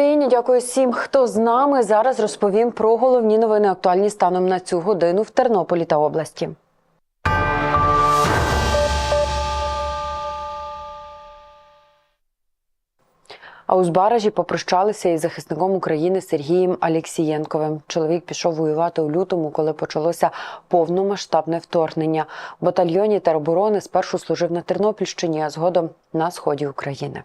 Україні! Дякую всім, хто з нами. Зараз розповім про головні новини актуальні станом на цю годину в Тернополі та області. А у Збаражі попрощалися із захисником України Сергієм Алєксієнковим. Чоловік пішов воювати у лютому, коли почалося повномасштабне вторгнення. В батальйоні тероборони спершу служив на Тернопільщині, а згодом на сході України.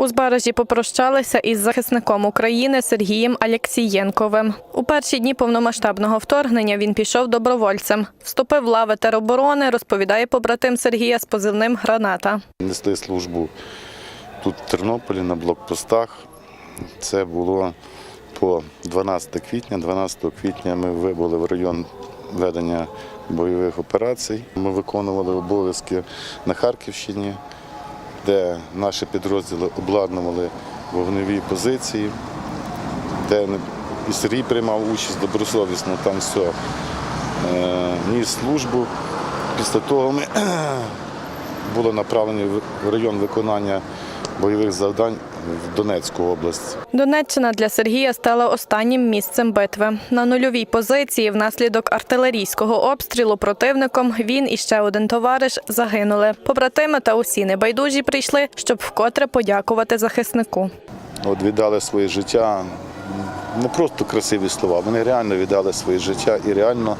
У Збаражі попрощалися із захисником України Сергієм Алєксієнковим. У перші дні повномасштабного вторгнення він пішов добровольцем. Вступив в лави тероборони, розповідає побратим Сергія з позивним Граната. Несли службу тут в Тернополі на блокпостах. Це було по 12 квітня. 12 квітня ми вибули в район ведення бойових операцій. Ми виконували обов'язки на Харківщині, де наші підрозділи обладнували вогневі позиції, де і Сергій приймав участь добросовісно, там все е, ніс службу. Після того ми були направлені в район виконання бойових завдань в Донецьку область. Донеччина для Сергія стала останнім місцем битви. На нульовій позиції внаслідок артилерійського обстрілу противником він і ще один товариш загинули. Побратими та усі небайдужі прийшли, щоб вкотре подякувати захиснику. От віддали своє життя, не просто красиві слова, вони реально віддали своє життя і реально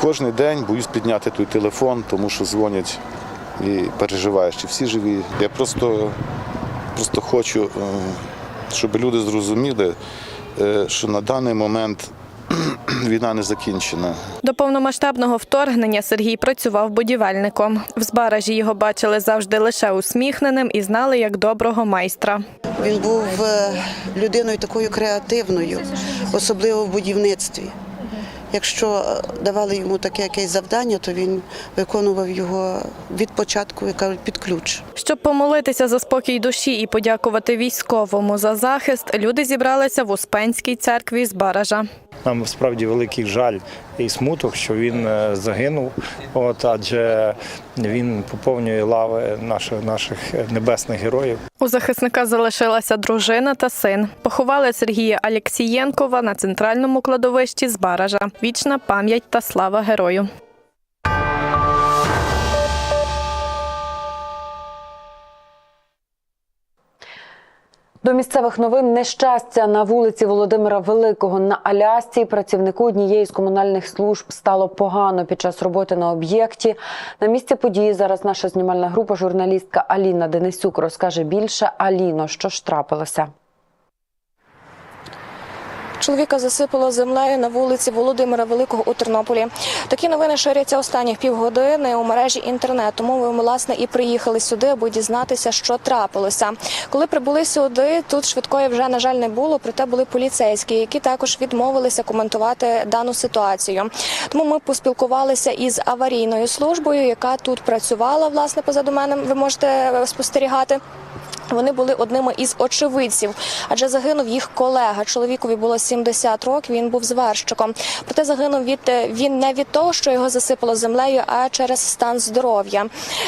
кожен день боюсь підняти той телефон, тому що дзвонять і переживаєш, чи всі живі. Я просто, просто хочу, е, щоб люди зрозуміли, е, що на даний момент війна не закінчена. До повномасштабного вторгнення Сергій працював будівельником. В Збаражі його бачили завжди лише усміхненим і знали як доброго майстра. Він був е, людиною такою креативною, особливо в будівництві. Якщо е, давали йому таке якесь завдання, то він виконував його від початку, як кажуть, під ключ. Щоб помолитися за спокій душі і подякувати військовому за захист, люди зібралися в Успенській церкві Збаража. Нам справді великий жаль і смуток, що він е, загинув. От адже він поповнює лави наших наших небесних героїв. У захисника залишилася дружина та син. Поховали Сергія Алєксієнкова на центральному кладовищі з Баража. Вічна пам'ять та слава герою. До місцевих новин нещастя на вулиці Володимира Великого на Алясці працівнику однієї з комунальних служб стало погано під час роботи на об'єкті. На місці події зараз наша знімальна група журналістка Аліна Денисюк розкаже більше. Аліно, що ж трапилося? Чоловіка засипало землею на вулиці Володимира Великого у Тернополі. Такі новини ширяться останніх півгодини у мережі інтернет. Тому ми власне і приїхали сюди, аби дізнатися, що трапилося. Коли прибули сюди, тут швидкої вже на жаль не було. Проте були поліцейські, які також відмовилися коментувати дану ситуацію. Тому ми поспілкувалися із аварійною службою, яка тут працювала власне позаду мене. Ви можете спостерігати. Вони були одними із очевидців, адже загинув їх колега. Чоловікові було 70 років. Він був зварщиком. Проте загинув від він не від того, що його засипало землею, а через стан здоров'я.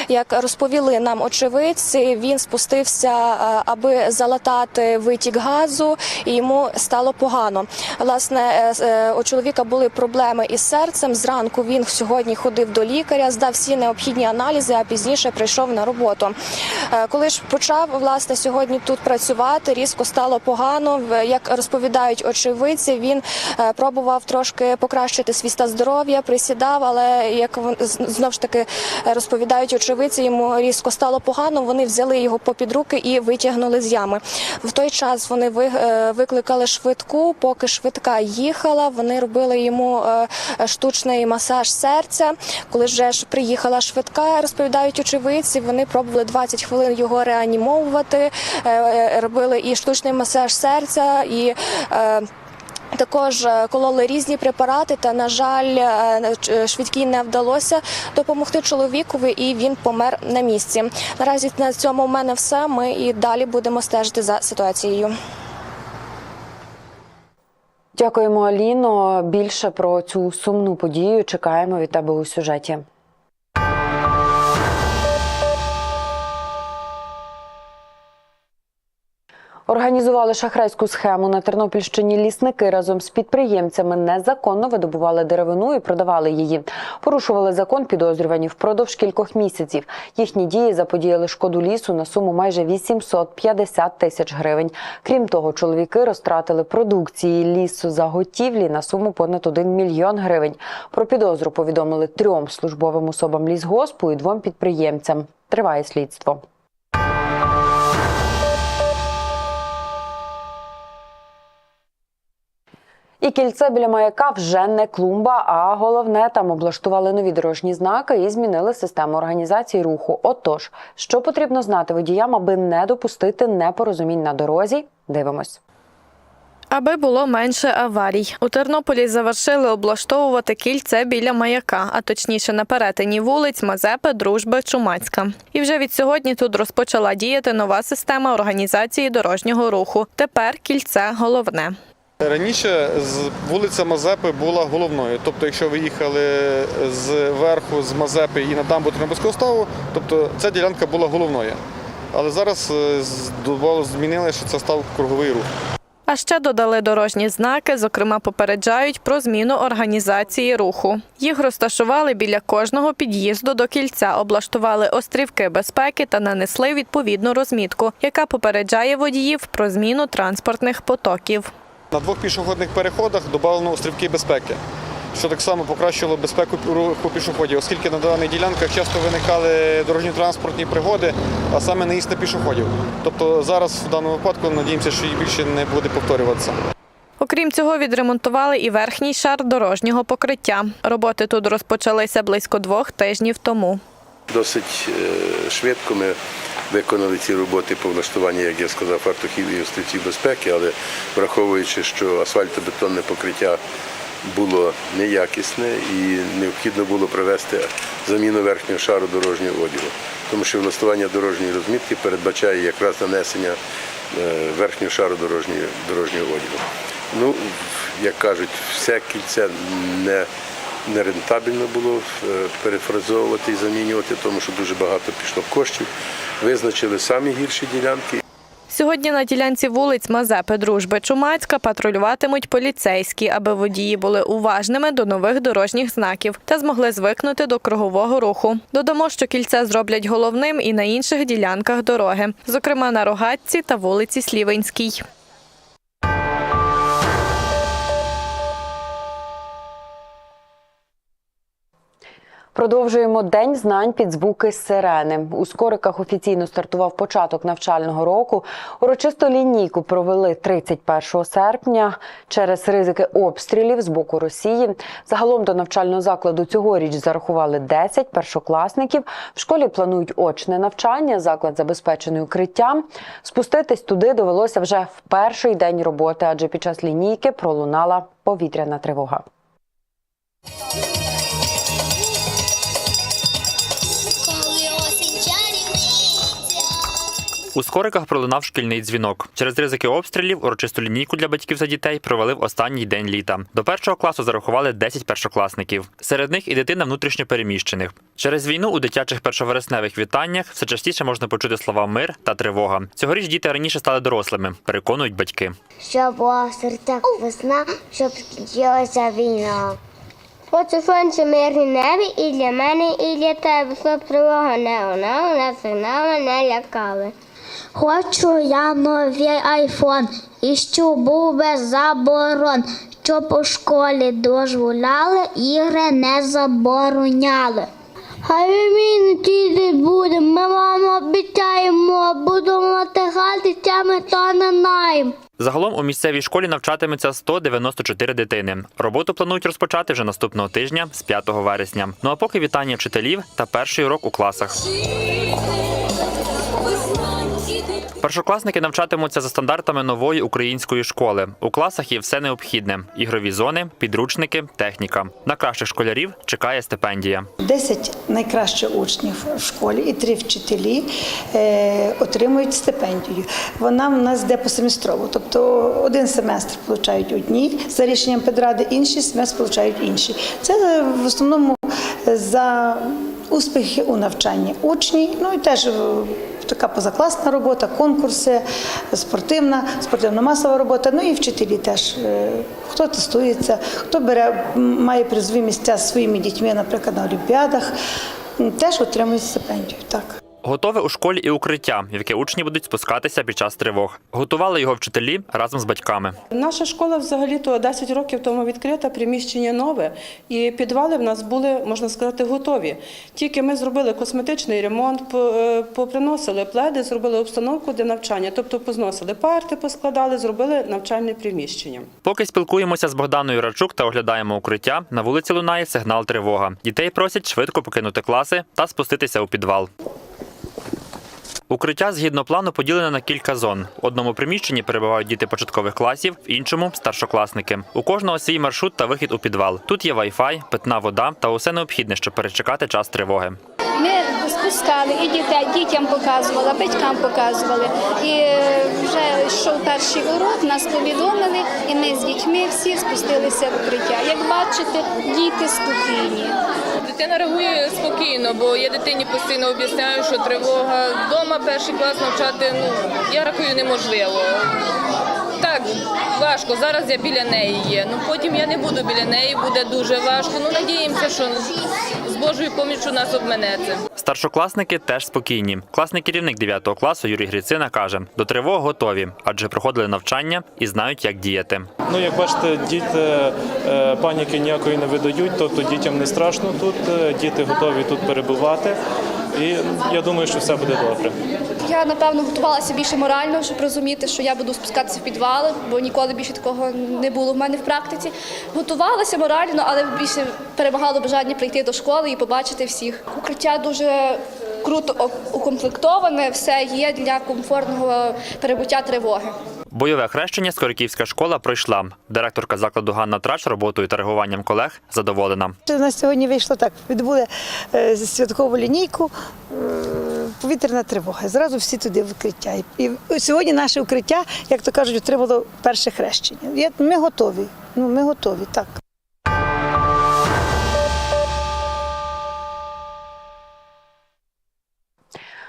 Як розповіли нам очевидці, він спустився, е, аби залатати витік газу, і йому стало погано. Власне, е, е, у чоловіка були проблеми із серцем. Зранку він сьогодні ходив до лікаря, здав всі необхідні аналізи, а пізніше прийшов на роботу. Е, Коли ж почав власне сьогодні тут працювати, різко стало погано. Як розповідають очевидці, він е, пробував трошки покращити свій стан здоров'я, присідав, але як знов ж таки е, розповідають очевидці, йому різко стало погано. Вони взяли його попід руки і витягнули з ями. В той час вони е, викликали швидку. Поки швидка їхала, вони робили йому штучний масаж серця. Коли вже ж приїхала швидка, розповідають очевидці, вони пробували 20 хвилин його реанімовувати, е, е, робили і штучний масаж серця, і е, також кололи різні препарати, та на жаль, швидкій не вдалося допомогти чоловікові, і він помер на місці. Наразі на цьому в мене все. Ми і далі будемо стежити за ситуацією. Дякуємо, Аліно. Більше про цю сумну подію чекаємо від тебе у сюжеті. Організували шахрайську схему на Тернопільщині. Лісники разом з підприємцями незаконно видобували деревину і продавали її. Порушували закон підозрювані впродовж кількох місяців. Їхні дії заподіяли шкоду лісу на суму майже 850 тисяч гривень. Крім того, чоловіки розтратили продукції лісу заготівлі на суму понад 1 мільйон гривень. Про підозру повідомили трьом службовим особам лісгоспу і двом підприємцям. Триває слідство. І кільце біля маяка вже не клумба, а головне там облаштували нові дорожні знаки і змінили систему організації руху. Отож, що потрібно знати водіям, аби не допустити непорозумінь на дорозі? Дивимось. Аби було менше аварій. У Тернополі завершили облаштовувати кільце біля маяка, а точніше на перетині вулиць Мазепи, Дружби, Чумацька. І вже від сьогодні тут розпочала діяти нова система організації дорожнього руху. Тепер кільце головне. Раніше вулиця Мазепи була головною. Тобто, якщо ви їхали з з Мазепи і на дамбу Тернопільського ставу, тобто ця ділянка була головною. Але зараз е, змінили, що це став круговий рух. А ще додали дорожні знаки, зокрема, попереджають про зміну організації руху. Їх розташували біля кожного під'їзду до кільця, облаштували острівки безпеки та нанесли відповідну розмітку, яка попереджає водіїв про зміну транспортних потоків. На двох пішохідних переходах додано острівки безпеки, що так само покращило безпеку руху пішоходів, оскільки на даних ділянках часто виникали дорожньо-транспортні пригоди, а саме наїзд на пішоходів. Тобто зараз в даному випадку надіємося, що їх більше не буде повторюватися. Окрім цього, відремонтували і верхній шар дорожнього покриття. Роботи тут розпочалися близько двох тижнів тому. Досить е, швидко ми виконали ці роботи по влаштуванню, як я сказав, фартухів і острівців безпеки, але враховуючи, що асфальтобетонне покриття було неякісне і необхідно було провести заміну верхнього шару дорожнього одягу, тому що влаштування дорожньої розмітки передбачає якраз нанесення е, верхнього шару дорожньої, дорожнього одягу. Ну, як кажуть, все кільце не нерентабельно було е, перефразовувати і замінювати, тому що дуже багато пішло коштів. Визначили самі гірші ділянки. Сьогодні на ділянці вулиць Мазепи, Дружби, Чумацька патрулюватимуть поліцейські, аби водії були уважними до нових дорожніх знаків та змогли звикнути до кругового руху. Додамо, що кільце зроблять головним і на інших ділянках дороги, зокрема на Рогатці та вулиці Слівенській. Продовжуємо день знань під звуки сирени. У Скориках офіційно стартував початок навчального року. Урочисто лінійку провели 31 серпня через ризики обстрілів з боку Росії. Загалом до навчального закладу цьогоріч зарахували 10 першокласників. В школі планують очне навчання. Заклад забезпечений укриттям. Спуститись туди довелося вже в перший день роботи, адже під час лінійки пролунала повітряна тривога. У Скориках пролунав шкільний дзвінок. Через ризики обстрілів урочисту лінійку для батьків за дітей провели в останній день літа. До першого класу зарахували 10 першокласників. Серед них і дитина внутрішньопереміщених. Через війну у дитячих першовересневих вітаннях все частіше можна почути слова мир та тривога. Цьогоріч діти раніше стали дорослими, переконують батьки. Щоб була в серцях весна, щоб скінчилася війна. Хочу сонце мирне небі і для мене, і для тебе, щоб тривога не лунала, не сигнали не лякали. Хочу я новий айфон, і щоб був без заборон, щоб у школі дозволяли, ігри не забороняли. Хай він тільки буде, ми вам обіцяємо, будемо тягати тями та не найм. Загалом у місцевій школі навчатиметься 194 дитини. Роботу планують розпочати вже наступного тижня з 5 вересня. Ну а поки вітання вчителів та перший урок у класах. Першокласники навчатимуться за стандартами нової української школи. У класах є все необхідне: ігрові зони, підручники, техніка. На кращих школярів чекає стипендія. 10 найкращих учнів в школі і три вчителі е, отримують стипендію. Вона в нас йде посеместрово, тобто один семестр отримують одні за рішенням педради, інший семестр отримують інші. Це в основному за успіхи у навчанні учні. Ну і теж е, така позакласна робота, конкурси, спортивна, спортивно-масова робота. Ну і вчителі теж. Е, Хто тестується, хто бере, має призові місця зі своїми дітьми, наприклад, на олімпіадах, теж отримують стипендію. Так. Готове у школі і укриття, в яке учні будуть спускатися під час тривог. Готували його вчителі разом з батьками. Наша школа взагалі-то 10 років тому відкрита, приміщення нове, і підвали в нас були, можна сказати, готові. Тільки ми зробили косметичний ремонт, е, поприносили пледи, зробили обстановку для навчання, тобто позносили парти, поскладали, зробили навчальне приміщення. Поки спілкуємося з Богданою Рачук та оглядаємо укриття, на вулиці лунає сигнал тривога. Дітей просять швидко покинути класи та спуститися у підвал. Укриття згідно плану поділене на кілька зон. В одному приміщенні перебувають діти початкових класів, в іншому старшокласники. У кожного свій маршрут та вихід у підвал. Тут є вайфай, питна вода та усе необхідне, щоб перечекати час тривоги. Ми спускали і дітей, дітям показували, батькам показували. І е, вже йшов перший урок, нас повідомили, і ми з дітьми всі спустилися в укриття. Як бачите, діти спокійні. Дитина реагує спокійно, бо я дитині постійно об'ясняю, що тривога вдома перший клас навчати, ну я рахую, неможливо. Так, важко. Зараз я біля неї є. Ну потім я не буду біля неї, буде дуже важко. Ну надіємося, що з Божою поміччю нас обменеться. Старшокласники теж спокійні. Класний керівник 9 класу Юрій Грицина каже, до тривог готові, адже проходили навчання і знають, як діяти. Ну, як бачите, діти е, паніки ніякої не видають, тобто дітям не страшно тут, е, діти готові тут перебувати. І я думаю, що все буде добре. Я напевно готувалася більше морально, щоб розуміти, що я буду спускатися в підвали, бо ніколи більше такого не було в мене в практиці. Готувалася морально, але більше перемагало бажання прийти до школи і побачити всіх. Укриття дуже круто укомплектоване, все є для комфортного перебуття тривоги. Бойове хрещення Скориківська школа пройшла. Директорка закладу Ганна Трач роботою та реагуванням колег задоволена. У нас сьогодні вийшло так. Відбули е, святкову лінійку, е, повітряна тривога. Зразу всі туди в укриття. І і сьогодні наше укриття, як то кажуть, отримало перше хрещення. Ми готові. Ну, ми готові, так.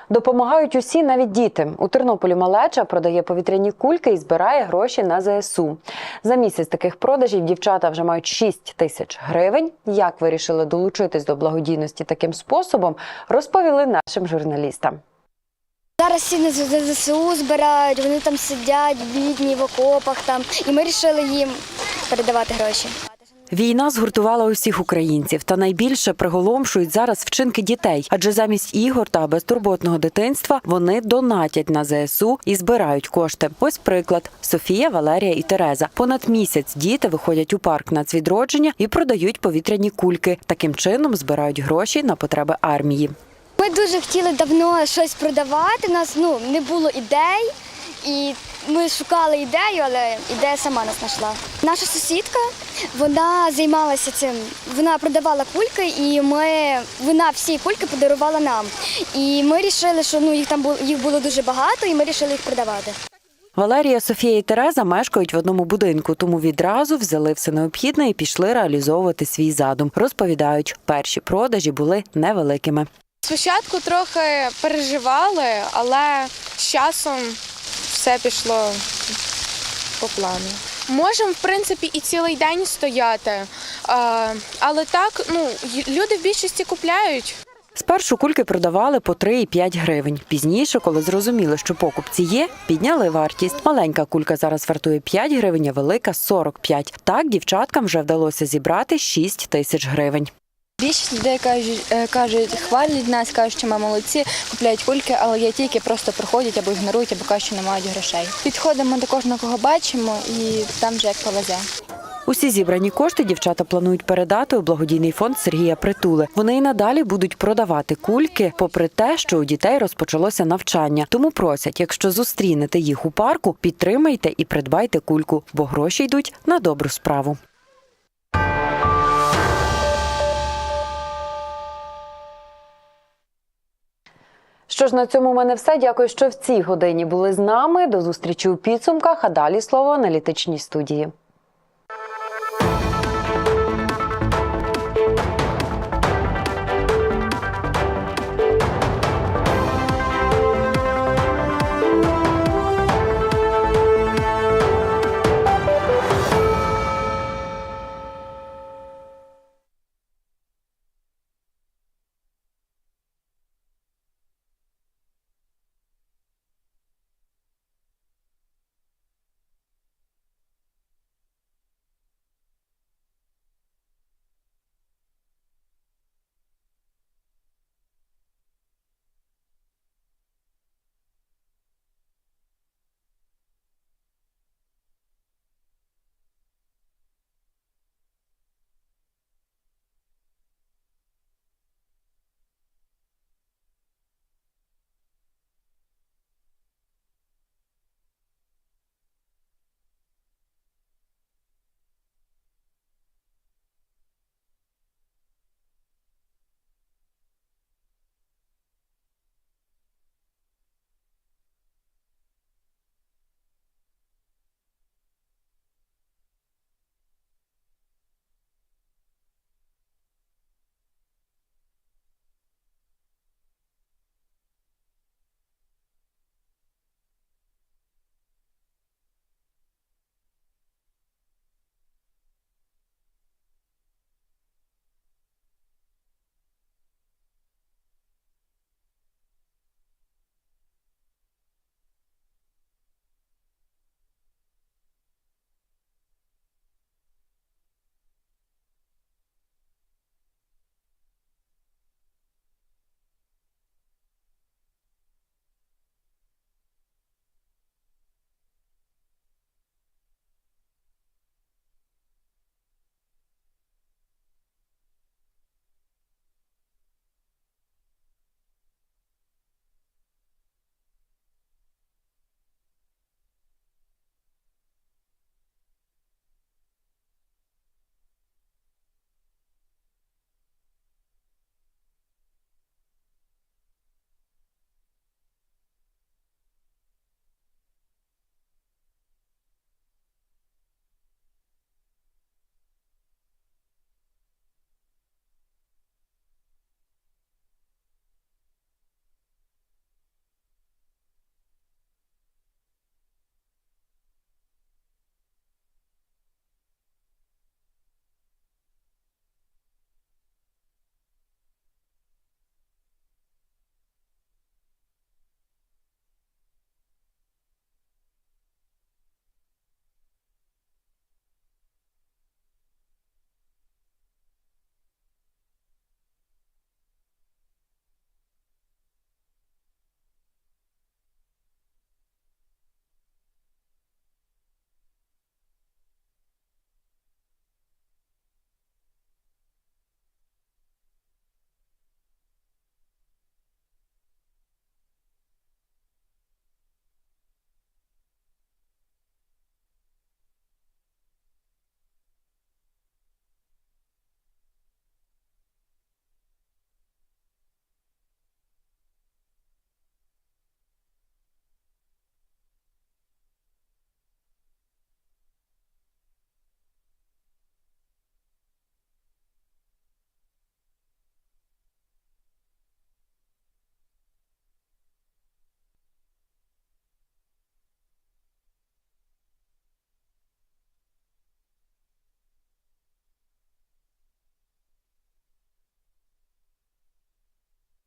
Допомагають усі, навіть діти. У Тернополі малеча продає повітряні кульки і збирає гроші на ЗСУ. За місяць таких продажів дівчата вже мають 6 тисяч гривень. Як вирішили долучитись до благодійності таким способом, розповіли нашим журналістам. Зараз всі на ЗСУ збирають, вони там сидять, бідні в окопах там, і ми вирішили їм передавати гроші. Війна згуртувала усіх українців, та найбільше приголомшують зараз вчинки дітей, адже замість ігор та безтурботного дитинства вони донатять на ЗСУ і збирають кошти. Ось приклад: Софія, Валерія і Тереза. Понад місяць діти виходять у парк нацвідродження і продають повітряні кульки. Таким чином збирають гроші на потреби армії. Ми дуже хотіли давно щось продавати. У нас ну не було ідей, і ми шукали ідею, але ідея сама нас знайшла. Наша сусідка вона займалася цим. Вона продавала кульки, і ми вона всі кульки подарувала нам. І ми вирішили, що ну їх там було їх було дуже багато, і ми вирішили їх продавати. Валерія, Софія і Тереза мешкають в одному будинку, тому відразу взяли все необхідне і пішли реалізовувати свій задум. Розповідають, перші продажі були невеликими. Спочатку трохи переживали, але з часом все пішло по плану. Можемо, в принципі, і цілий день стояти, але так, ну, люди в більшості купляють. Спершу кульки продавали по 3-5 гривень. Пізніше, коли зрозуміли, що покупці є, підняли вартість. Маленька кулька зараз вартує 5 гривень, а велика 45. Так дівчаткам вже вдалося зібрати 6 тисяч гривень. Більшість людей кажуть, е, кажуть, хвалять нас, кажуть, що ми молодці, купляють кульки, але є ті, які просто проходять або ігнорують, або кажуть, що не мають грошей. Підходимо до кожного, кого бачимо, і там вже як повезе. Усі зібрані кошти дівчата планують передати у благодійний фонд Сергія Притули. Вони і надалі будуть продавати кульки, попри те, що у дітей розпочалося навчання. Тому просять, якщо зустрінете їх у парку, підтримайте і придбайте кульку, бо гроші йдуть на добру справу. Що ж на цьому у мене все. Дякую, що в цій годині були з нами. До зустрічі у підсумках. А далі слово аналітичній студії.